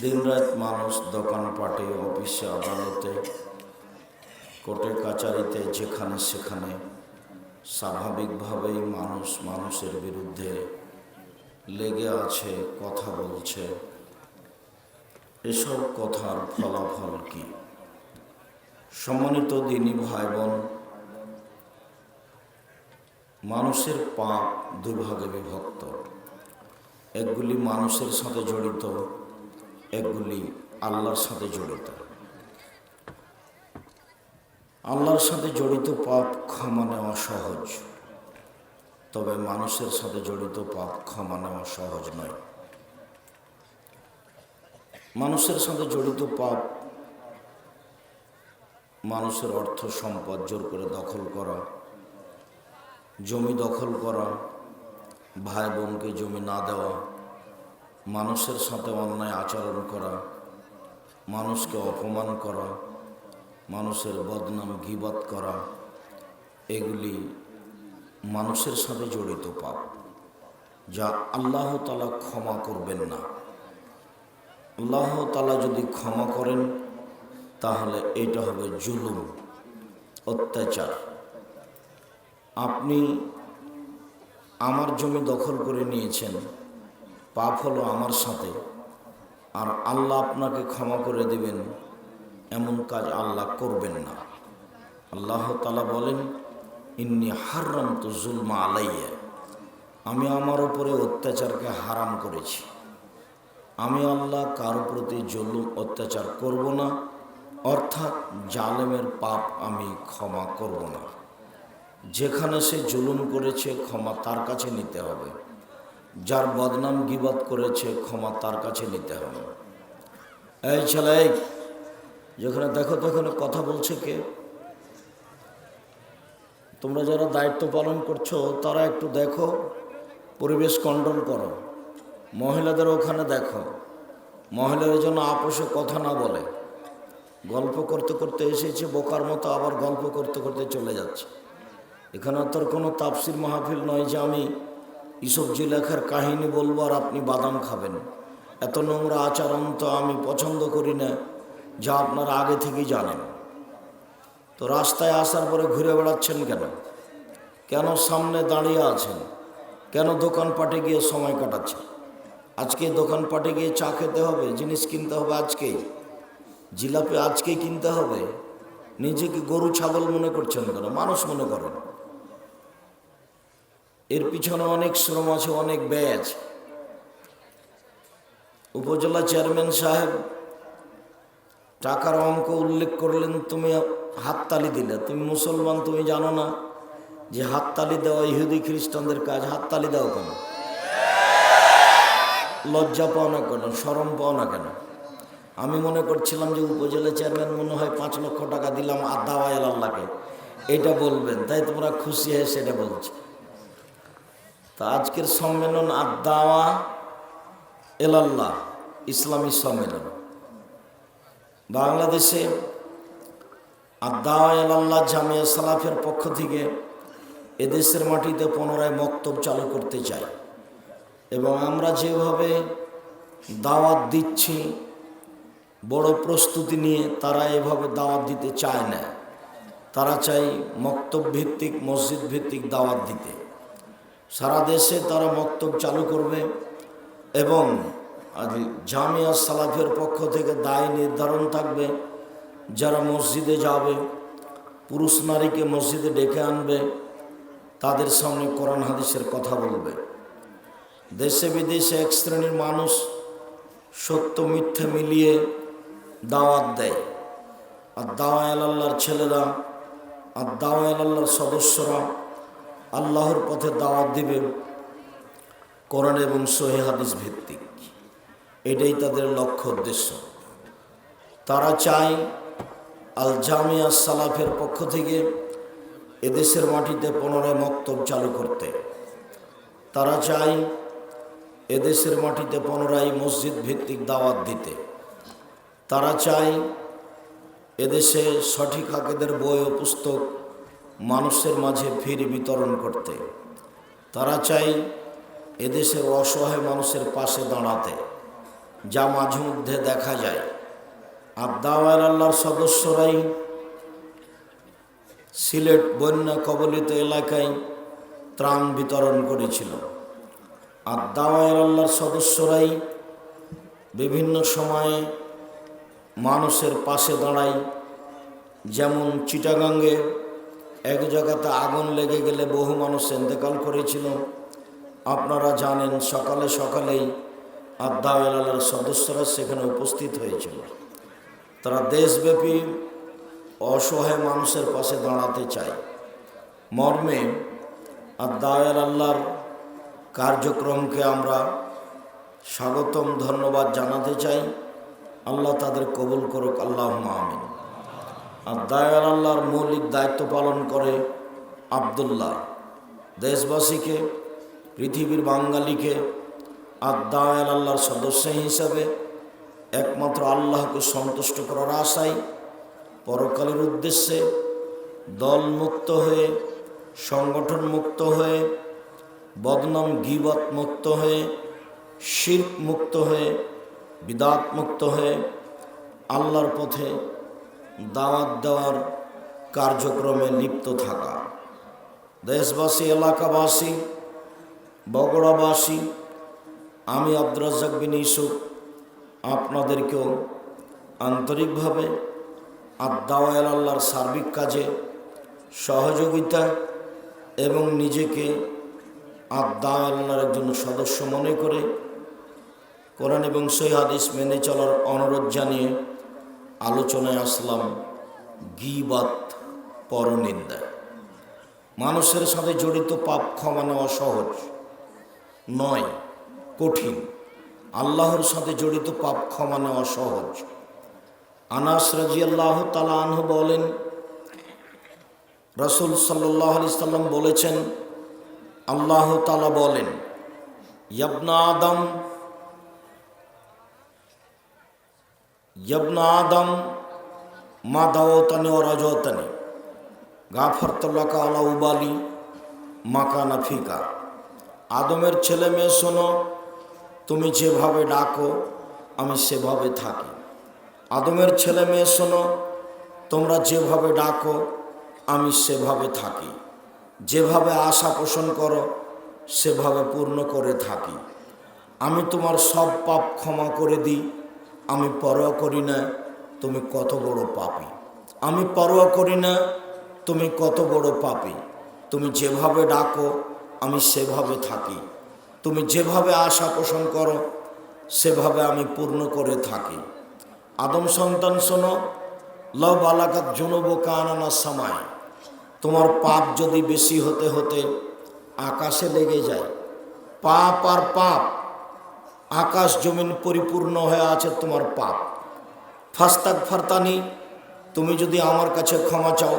দিনরাত মানুষ দোকানপাটে, অফিসে, আদালতে কোর্টে কাচারিতে যেখানে সেখানে স্বাভাবিকভাবেই মানুষ মানুষের বিরুদ্ধে লেগে আছে, কথা বলছে। এসব কথার ফলাফল কি? সম্মানিত দিনী ভাই বোন মানুষের পাপ দুভাগে বিভক্ত। একগুলি মানুষের সাথে জড়িত একগুলি আল্লাহর সাথে জড়িত। আল্লাহর সাথে জড়িত পাপ ক্ষমা নেওয়া সহজ। তবে মানুষের সাথে জড়িত পাপ ক্ষমা নেওয়া সহজ নয়। মানুষের সাথে জড়িত পাপ মানুষের অর্থ সম্পদ জোর করে দখল করা, জমি দখল করা ভাই বোনকে জমি না দেওয়া মানুষের সাথে অন্যায় আচরণ করা, মানুষকে অপমান করা, মানুষের বদনাম গিবাদ করা, এগুলি মানুষের সাথে জড়িত পাপ, যা আল্লাহ তালা ক্ষমা করবেন না। আল্লাহ তালা যদি ক্ষমা করেন, তাহলে এটা হবে জুলুম, অত্যাচার। আপনি আমার জমি দখল করে নিয়েছেন পাপ হলো আমার সাথে। আর আল্লাহ আপনাকে ক্ষমা করে দেবেন, এমন কাজ আল্লাহ করবেন না। আল্লাহ তালা বলেন, ইন্নি হারাম তো জুলমা আলাইয়া। আমি আমার উপরে অত্যাচারকে হারাম করেছি। আমি আল্লাহ কারও প্রতি জুলুম, অত্যাচার করব না। অর্থাৎ জালেমের পাপ আমি ক্ষমা করব না। যেখানে সে জুলুম করেছে, ক্ষমা তার কাছে নিতে হবে। যার বদনাম গিবাদ করেছে, ক্ষমা তার কাছে নিতে হবে। এই ছেলে, যেখানে দেখো তো এখানে কথা বলছে কে? তোমরা যারা দায়িত্ব পালন করছ, তারা একটু দেখো, পরিবেশ কন্ট্রোল করো। মহিলাদের ওখানে দেখো। মহিলাদের জন্য আপোষে কথা না বলে। গল্প করতে করতে এসেছে, বোকার মতো আবার গল্প করতে করতে চলে যাচ্ছে। এখানে তোর কোনো তাপসির মাহফিল নয় যে আমি ইসবজি লেখার কাহিনী বলব আর আপনি বাদাম খাবেন। এত নোংরা আচরণ তো আমি পছন্দ করি না, যা আপনারা আগে থেকেই জানেন। তো রাস্তায় আসার পরে ঘুরে বেড়াচ্ছেন কেন? কেন সামনে দাঁড়িয়ে আছেন? কেন দোকানপাটে গিয়ে সময় কাটাচ্ছেন? আজকে দোকানপাটে গিয়ে চা খেতে হবে, জিনিস কিনতে হবে আজকেই জিলাপি আজকেই কিনতে হবে? নিজেকে গরু, ছাগল মনে করছেন কেন? মানুষ মনে করেন। এর পিছনে অনেক শ্রম আছে, অনেক ব্যয় আছে। উপজেলা চেয়ারম্যান সাহেব টাকার অঙ্ক উল্লেখ করলেন, তুমি হাততালি দিলে, তুমি মুসলমান, তুমি জানো না যে হাততালি দেওয়া ইহুদি খ্রিস্টানদের কাজ, হাততালি দাও কেন? লজ্জা পাও না কেন? সরম পাও না কেন? আমি মনে করছিলাম যে উপজেলা চেয়ারম্যান মনে হয় পাঁচ লক্ষ টাকা দিলাম দাওয়া আল্লাহকে। এটা বলবেন, তাই তোমরা খুশি হয়ে সেটা বলছো। তা আজকের সম্মেলন আদাওয়া এলাল্লাহ, ইসলামী সম্মেলন। বাংলাদেশে আদাওয়া এলাল্লাহ জামিয়া সালাফের পক্ষ থেকে এদেশের মাটিতে পুনরায় মক্তব চালু করতে চাই। এবং আমরা যেভাবে দাওয়াত দিচ্ছি, বড় প্রস্তুতি নিয়ে তারা এভাবে দাওয়াত দিতে চায় না। তারা চাই মক্তব ভিত্তিক, মসজিদ ভিত্তিক দাওয়াত দিতে। সারা দেশে তারা মক্তব চালু করবে এবং জামিয়া সালাফের পক্ষ থেকে দায় নির্ধারণ থাকবে। যারা মসজিদে যাবে, পুরুষ নারীকে মসজিদে ডেকে আনবে, তাদের সামনে কোরআন হাদিসের কথা বলবে। দেশে বিদেশে এক শ্রেণির মানুষ সত্য মিথ্যে মিলিয়ে দাওয়াত দেয়। আর দাওয়া আল্লাহর ছেলেরা, আর দাওয়া আল্লাহর সদস্যরা আল্লাহর পথে দাওয়াত দিবে কোরআন এবং সহি হাদিস ভিত্তিক। এটাই তাদের লক্ষ্য উদ্দেশ্য। তারা চায় আল জামিয়া সালাফের পক্ষ থেকে এদেশের মাটিতে পুনরায় মক্তব চালু করতে। তারা চায় এদেশের মাটিতে পুনরায় মসজিদ ভিত্তিক দাওয়াত দিতে। তারা চায় এদেশে সঠিক হাকেদের বই ও পুস্তক মানুষের মাঝে ফিরে বিতরণ করতে। তারা চাই এদেশের অসহায় মানুষের পাশে দাঁড়াতে, যা মাঝে মধ্যে দেখা যায়। আর দাওয়ার আল্লাহর সদস্যরাই সিলেট, বন্যা কবলিত এলাকায় ত্রাণ বিতরণ করেছিল। আর দাওয়ার আল্লাহর সদস্যরাই বিভিন্ন সময়ে মানুষের পাশে দাঁড়ায়, যেমন চিটাগাঙ্গে এক জায়গাতে আগুন লেগে গেলে বহু মানুষ এন্তেকাল করেছিল। আপনারা জানেন, সকালে সকালেই আদাওয়ালার সদস্যরা সেখানে উপস্থিত হয়েছিল। তারা দেশব্যাপী অসহায় মানুষের পাশে দাঁড়াতে চায়। মর্মে আদাওয়াল আল্লাহর কার্যক্রমকে আমরা স্বাগতম, ধন্যবাদ জানাতে চাই। আল্লাহ তাদের কবুল করুক আল্লাহ আমিন। আর দায়াল আল্লাহর মৌলিক দায়িত্ব পালন করে আবদুল্লাহ। দেশবাসীকে, পৃথিবীর বাঙালিকে আর দায়াল আল্লাহর সদস্য হিসাবে একমাত্র আল্লাহকে সন্তুষ্ট করার আশায় পরকালের উদ্দেশ্যে দল মুক্ত হয়ে সংগঠন মুক্ত হয়ে, বদনাম গিবত মুক্ত হয়ে শিল্প মুক্ত হয়ে, বিদাত মুক্ত হয়ে আল্লাহর পথে দাওয়াত দেওয়ার কার্যক্রমে লিপ্ত থাকা। দেশবাসী, এলাকাবাসী, বগড়াবাসী, আমি আব্দুর রাজ্জাক বিন ইসুফ আপনাদেরকেও আন্তরিকভাবে আদাওয়াল আল্লাহর সার্বিক কাজে সহযোগিতা এবং নিজেকে আদাওয়াল আল্লাহর একজন সদস্য মনে করে কোরআন এবং সই হাদিস মেনে চলার অনুরোধ জানিয়ে আলোচনায় আসলাম, গিবাত পরনিন্দা। মানুষের সাথে জড়িত পাপ ক্ষমা নেওয়া সহজ, নয়, কঠিন। আল্লাহর সাথে জড়িত পাপ ক্ষমা নেওয়া সহজ। আনাস রাজি আল্লাহ তালা আনহু বলেন, রসুল সাল্লাহ আলি সাল্লাম বলেছেন, আল্লাহ তালা বলেন, ইয়াবনা আদম ইয়াবনা আদম মা দাওতানে ও রাজতানি গাফরতল্লাকা আলা উবালি মাকানা ফিকা আদমের ছেলে মেয়ে শোনো তুমি যেভাবে ডাকো আমি সেভাবে থাকি আদমের ছেলে মেয়ে শোনো তোমরা যেভাবে ডাকো আমি সেভাবে থাকি যেভাবে আশা পোষণ করো সেভাবে পূর্ণ করে থাকি আমি তোমার সব পাপ ক্ষমা করে দিই আমি পরোয়া করি না, তুমি কত বড় পাপি। আমি পরোয়া করি না, তুমি কত বড় পাপি। তুমি যেভাবে ডাকো, আমি সেভাবে থাকি। তুমি যেভাবে আশা পোষণ করো, সেভাবে আমি পূর্ণ করে থাকি। আদম সন্তান, শোনো লব আলাকাত জুনব কানানা সময় তোমার পাপ যদি বেশি হতে হতে আকাশে লেগে যায়, পাপ আর পাপ আকাশ জমিন পরিপূর্ণ হয়ে আছে তোমার পাপ। ফাস্তাক ফারতানি, তুমি যদি আমার কাছে ক্ষমা চাও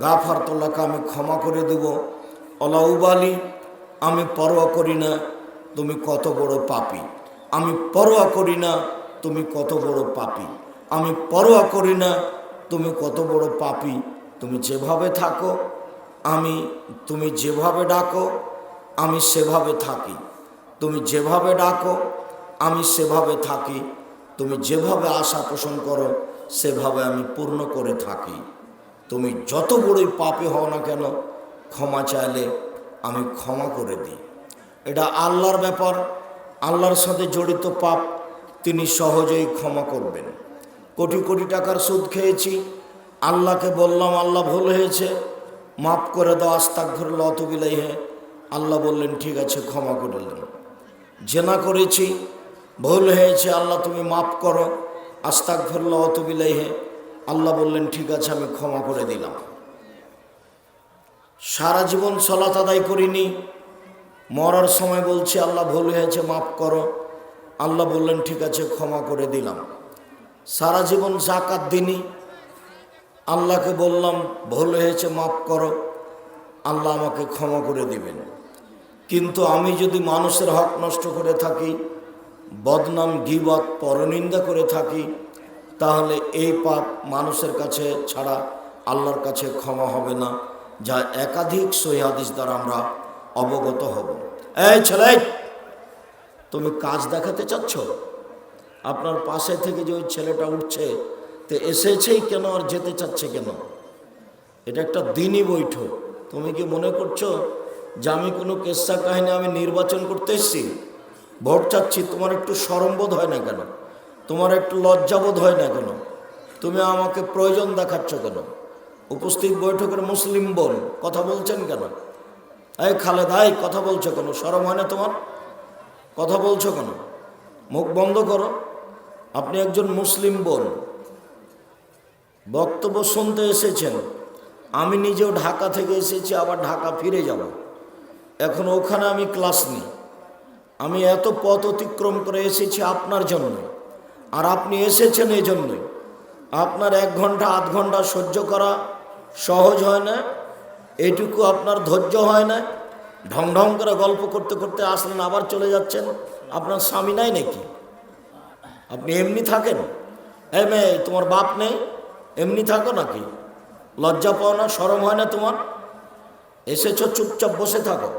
গা ফারতলাকে আমি ক্ষমা করে দেব। অলাউবালি, আমি পরোয়া করি না, তুমি কত বড় পাপি। আমি পরোয়া করি না, তুমি কত বড় পাপি। আমি পরোয়া করি না, তুমি কত বড় পাপি। তুমি যেভাবে থাকো, আমি, তুমি যেভাবে ডাকো, আমি সেভাবে থাকি। তুমি যেভাবে ডাকো, আমি সেভাবে থাকি। তুমি যেভাবে আশা পোষণ করো, সেভাবে আমি পূর্ণ করে থাকি। তুমি যত বড়ই পাপে হও না কেন, ক্ষমা চাইলে আমি ক্ষমা করে দিই। এটা আল্লাহর ব্যাপার। আল্লাহর সাথে জড়িত পাপ তিনি সহজেই ক্ষমা করবেন। কোটি কোটি টাকার সুদ খেয়েছি, আল্লাহকে বললাম, আল্লাহ ভুল হয়েছে, মাফ করে দাও আস্তাক ধরল অত বিলাই হে আল্লাহ বললেন, ঠিক আছে, ক্ষমা করলেন জেনা করেছি, ভুল হয়েছে, আল্লাহ তুমি মাফ করো। আস্তাক ধরল অত বিলাই হে আল্লাহ বললেন, ঠিক আছে, আমি ক্ষমা করে দিলাম। সারা জীবন সলাত আদায় করিনি। মরার সময় বলছি, আল্লাহ ভুল হয়েছে, মাফ করো। আল্লাহ বললেন, ঠিক আছে, ক্ষমা করে দিলাম। সারা জীবন জাকাত দিনই আল্লাহকে বললাম, ভুল হয়েছে, মাফ করো। আল্লাহ আমাকে ক্ষমা করে দিবেন। কিন্তু আমি যদি মানুষের হক নষ্ট করে থাকি, বদনাম, গিবত, পরনিন্দা করে থাকি, তাহলে এই পাপ মানুষের কাছে ছাড়া আল্লাহর কাছে ক্ষমা হবে না, যা একাধিক সহিহাদিস দ্বারা আমরা অবগত হব। এই ছেলে, তুমি কাজ দেখাতে চাচ্ছ? আপনার পাশে থেকে যে ওই ছেলেটা উঠছে, তো এসেছেই কেন আর যেতে চাচ্ছে কেন? এটা একটা দিনই বৈঠক। তুমি কি মনে করছ যে আমি কোনো কেসা কাহিনী আমি নির্বাচন করতে এসেছি, ভোট চাচ্ছি, তোমার একটু সরম্বোধ হয় না কেন? তোমার একটু লজ্জাবোধ হয় না কেন? তুমি আমাকে প্রয়োজন দেখাচ্ছ কেন? উপস্থিত বৈঠকের মুসলিম বোন কথা বলছেন কেন? এই খালেদাই কথা বলছো কেন? সরম হয় না তোমার? কথা বলছো কেন? মুখ বন্ধ করো। আপনি একজন মুসলিম বোন। বক্তব্য শুনতে এসেছেন। আমি নিজেও ঢাকা থেকে এসেছি, আবার ঢাকা ফিরে যাব। এখন ওখানে আমি ক্লাস নিই। আমি এত পথ অতিক্রম করে এসেছি আপনার জন্য। আর আপনি এসেছেন এই জন্যই আপনার এক ঘণ্টা, আধ ঘণ্টা সহ্য করা সহজ হয় না। এইটুকু আপনার ধৈর্য হয় না। ঢং ঢং করে গল্প করতে করতে আসলেন, আবার চলে যাচ্ছেন। আপনার স্বামী নাই নাকি? আপনি এমনি থাকেন? এ তোমার বাপ নেই? এমনি থাকো নাকি? লজ্জা পাও না সরম হয় না তোমার? এসেছ, চুপচাপ বসে থাকো।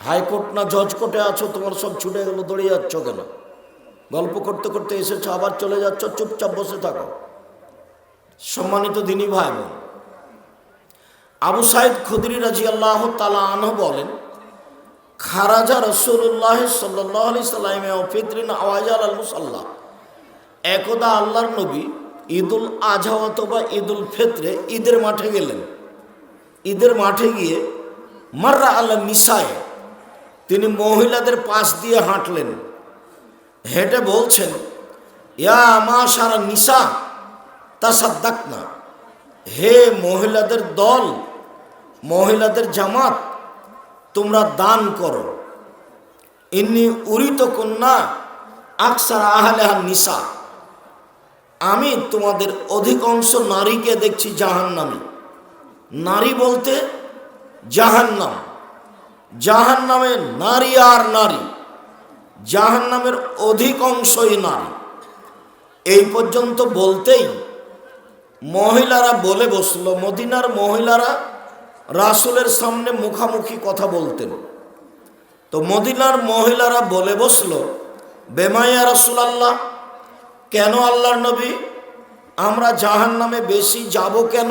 হাইকোর্ট না জজ কোর্টে আছো, তোমার সব ছুটে গেলো, দৌড়িয়ে যাচ্ছ কেন? গল্প করতে করতে এসেছ, আবার চলে যাচ্ছ, চুপচাপ বসে থাকো। সম্মানিত দিনী ভাই বোন আবু সাইদ খুদরি রাজি আল্লাহ তালা আনহ বলেন, খারাজা রসুল্লাহ সাল্লাহ আলি সাল্লামে ফিতরিন আওয়াজ আল মুসাল্লাহ একদা আল্লাহর নবী ঈদুল আজহা অথবা ঈদুল ফেতরে ঈদের মাঠে গেলেন। ঈদের মাঠে গিয়ে মার্রা আল্লাহ নিসায় তিনি মহিলাদের পাশ দিয়ে হাঁটলেন। হেঁটে বলছেন, ইয়া মা সারা নিশা তা সাদ্দাক না হে মহিলাদের দল, মহিলাদের জামাত, তোমরা দান করো। ইন্নি উরিত কন্যা আকসার আহলেহা নিশা আমি তোমাদের অধিকাংশ নারীকে দেখছি জাহান্নামী। নারী বলতে জাহান্নাম। জাহান নামে নারী আর নারী জাহান নামের অধিকাংশই নারী। এই পর্যন্ত বলতেই মহিলারা বলে বসল, মদিনার মহিলারা রাসুলের সামনে মুখামুখি কথা বলতেন। তো মদিনার মহিলারা বলে বসল বেমাইয়া রাসুল আল্লাহ কেন আল্লাহর নবী, আমরা জাহান নামে বেশি যাব কেন?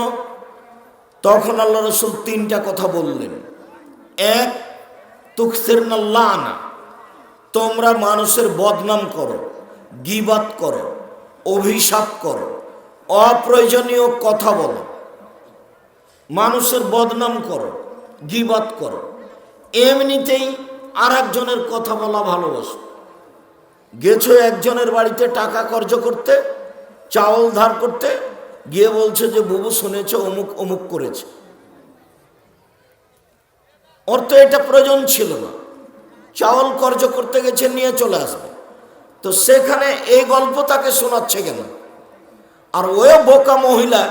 তখন আল্লাহ রসুল তিনটা কথা বললেন। এক তুকসের না তোমরা মানুষের বদনাম করো গিবাত করো, অভিশাপ করো, অপ্রয়োজনীয় কথা বলো। মানুষের বদনাম করো গিবাত করো। এমনিতেই আর একজনের কথা বলা ভালোবাসো। গেছো একজনের বাড়িতে টাকা কর্জ করতে, চাউল ধার করতে, গিয়ে বলছে যে, বুবু শুনেছে, অমুক অমুক করেছে। ওর তো এটা প্রয়োজন ছিল না। চাউল কর্জ করতে গেছে, নিয়ে চলে আসবে। তো সেখানে এই গল্প তাকে শোনাচ্ছে কেন? আর ওই বোকা মহিলা,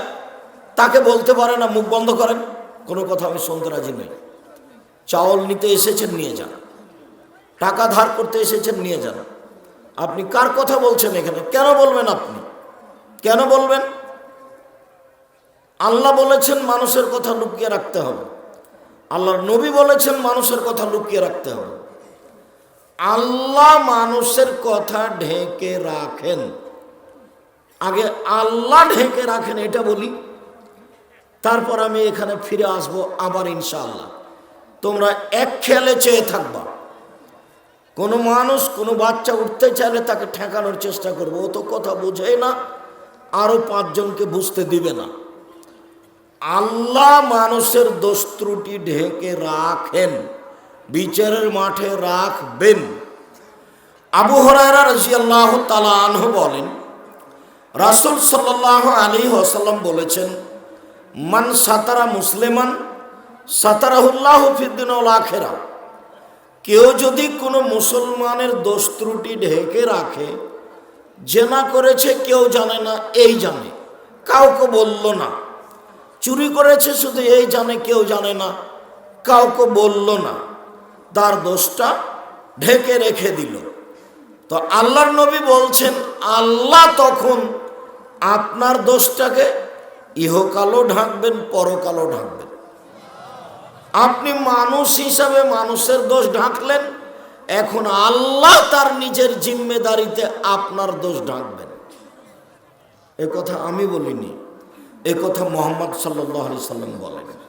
তাকে বলতে পারে না, মুখ বন্ধ করেন, কোনো কথা আমি শুনতে রাজি নই। চাউল নিতে এসেছেন, নিয়ে যান। টাকা ধার করতে এসেছেন, নিয়ে যান। আপনি কার কথা বলছেন এখানে? কেন বলবেন আপনি? কেন বলবেন? আল্লাহ বলেছেন, মানুষের কথা লুকিয়ে রাখতে হবে। আল্লাহর নবী বলেছেন, মানুষের কথা লুকিয়ে রাখতে হবে। আল্লাহ মানুষের কথা ঢেকে রাখেন। আগে আল্লাহ ঢেকে রাখেন, এটা বলি। তারপর আমি এখানে ফিরে আসব আবার ইনশাআল্লাহ। তোমরা এক খেয়ালে চেয়ে থাকবা। কোনো মানুষ কোনো বাচ্চা উঠতে চাইলে তাকে ঠেকানোর চেষ্টা করব। ও তো কথা বোঝে না আরও পাঁচজনকে বুঝতে দিবে না। আল্লাহ মানুষের দোষ ত্রুটি ঢেকে রাখেন, বিচারের মাঠে রাখবেন। আবু হরারা রাজিয়াল্লাহ তালা আনহ বলেন, রাসুল সাল্লাহ আলী ওসাল্লাম বলেছেন, মান সাতারা মুসলিমান, সাতারাহুল্লাহ ফিদ্দিন আখেরা। কেউ যদি কোনো মুসলমানের দোষ ত্রুটি ঢেকে রাখে, জেনা করেছে, কেউ জানে না, এই জানে। কাউকে বলল না। চুরি করেছে, শুধু এই জানে, কেউ জানে না। কাউকে বলল না। তার দোষটা ঢেকে রেখে দিল। তো আল্লাহর নবী বলছেন, আল্লাহ তখন আপনার দোষটাকে ইহকালও ঢাকবেন, পরকালও ঢাকবেন। আপনি মানুষ হিসাবে মানুষের দোষ ঢাকলেন, এখন আল্লাহ তার নিজের জিম্মেদারিতে আপনার দোষ ঢাকবেন। এ কথা আমি বলিনি। এ কথা মোহাম্মদ সাল্লাহ আলি সাল্লাম বলেন।